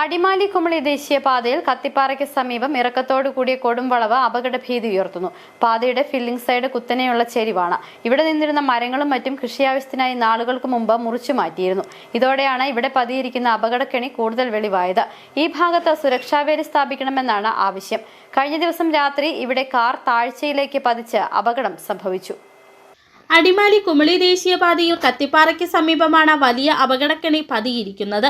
അടിമാലി കുമളി ദേശീയപാതയിൽ കത്തിപ്പാറയ്ക്ക് സമീപം ഇറക്കത്തോടു കൂടിയ കൊടുംവളവ് അപകട ഭീതി ഉയർത്തുന്നു. പാതയുടെ ഫില്ലിംഗ് സൈഡ് കുത്തനെയുള്ള ചെരിവാണ്. ഇവിടെ നിന്നിരുന്ന മരങ്ങളും മറ്റും കൃഷിയാവശ്യത്തിനായി നാളുകൾക്ക് മുമ്പ് മുറിച്ചു മാറ്റിയിരുന്നു. ഇതോടെയാണ് ഇവിടെ പതിയിരിക്കുന്ന അപകടക്കെണി കൂടുതൽ വെളിവായത്. ഈ ഭാഗത്ത് സുരക്ഷാവേലി സ്ഥാപിക്കണമെന്നാണ് ആവശ്യം. കഴിഞ്ഞ ദിവസം രാത്രി ഇവിടെ കാർ താഴ്ചയിലേക്ക് പതിച്ച് അപകടം സംഭവിച്ചു. അടിമാലി കുമളി ദേശീയപാതയിൽ കത്തിപ്പാറയ്ക്ക് സമീപമാണ് വലിയ അപകടക്കണി പതിയിരിക്കുന്നത്.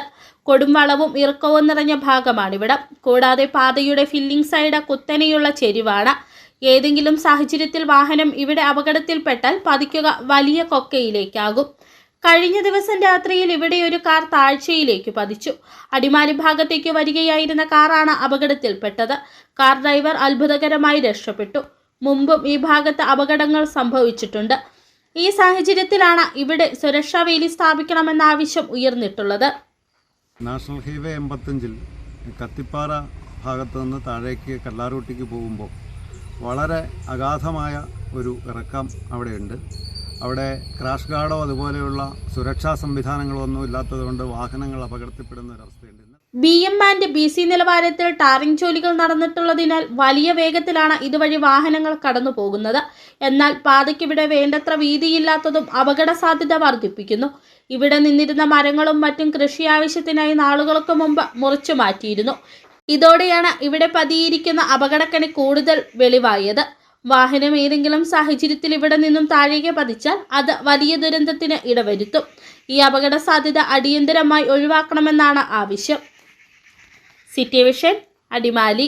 കൊടുംവളവും ഇറുക്കവും നിറഞ്ഞ ഭാഗമാണിവിടം. കൂടാതെ പാതയുടെ ഫില്ലിംഗ് സൈഡ് കുത്തനെയുള്ള ചെരിവാണ്. ഏതെങ്കിലും സാഹചര്യത്തിൽ വാഹനം ഇവിടെ അപകടത്തിൽപ്പെട്ടാൽ പതിക്കുക വലിയ കൊക്കയിലേക്കാകും. കഴിഞ്ഞ ദിവസം രാത്രിയിൽ ഇവിടെ ഒരു കാർ താഴ്ചയിലേക്ക് പതിച്ചു. അടിമാലി ഭാഗത്തേക്ക് വരികയായിരുന്ന കാറാണ് അപകടത്തിൽപ്പെട്ടത്. കാർ ഡ്രൈവർ അത്ഭുതകരമായി രക്ഷപ്പെട്ടു. മുമ്പും ഈ ഭാഗത്ത് അപകടങ്ങൾ സംഭവിച്ചിട്ടുണ്ട്. ഈ സാഹചര്യത്തിലാണ് ഇവിടെ സുരക്ഷാ വേലി സ്ഥാപിക്കണമെന്ന ആവശ്യം ഉയർന്നിട്ടുള്ളത്. നാഷണൽ ഹൈവേ എൺപത്തഞ്ചിൽ കത്തിപ്പാറ ഭാഗത്ത് നിന്ന് താഴേക്ക് കല്ലാറൂട്ടിക്ക് പോകുമ്പോൾ വളരെ അഗാധമായ ഒരു ഇറക്കം അവിടെയുണ്ട്. അവിടെ ക്രാഷ് ഗാർഡോ അതുപോലെയുള്ള സുരക്ഷാ സംവിധാനങ്ങളോ ഒന്നും ഇല്ലാത്തതുകൊണ്ട് വാഹനങ്ങൾ അപകടത്തിൽപ്പെടുന്ന ഒരവസ്ഥയുണ്ട് B M and B C നിലവാരത്തിൽ ടാറിംഗ് ജോലികൾ നടന്നിട്ടുള്ളതിനാൽ വലിയ വേഗത്തിലാണ് ഇതുവഴി വാഹനങ്ങൾ കടന്നു പോകുന്നത്. എന്നാൽ പാതയ്ക്കിവിടെ വേണ്ടത്ര വീതിയില്ലാത്തതും അപകട സാധ്യത വർദ്ധിപ്പിക്കുന്നു. ഇവിടെ നിന്നിരുന്ന മരങ്ങളും മറ്റും കൃഷി ആവശ്യത്തിനായി നാളുകൾക്ക് മുമ്പ് മുറിച്ചു മാറ്റിയിരുന്നു. ഇതോടെയാണ് ഇവിടെ പതിയിരിക്കുന്ന അപകടക്കണി കൂടുതൽ വെളിവായത്. വാഹനം ഏതെങ്കിലും സാഹചര്യത്തിൽ ഇവിടെ നിന്നും താഴേക്ക് പതിച്ചാൽ അത് വലിയ ദുരന്തത്തിന് ഇടവരുത്തും. ഈ അപകട സാധ്യത അടിയന്തരമായി ഒഴിവാക്കണമെന്നാണ് ആവശ്യം. City vision Adimali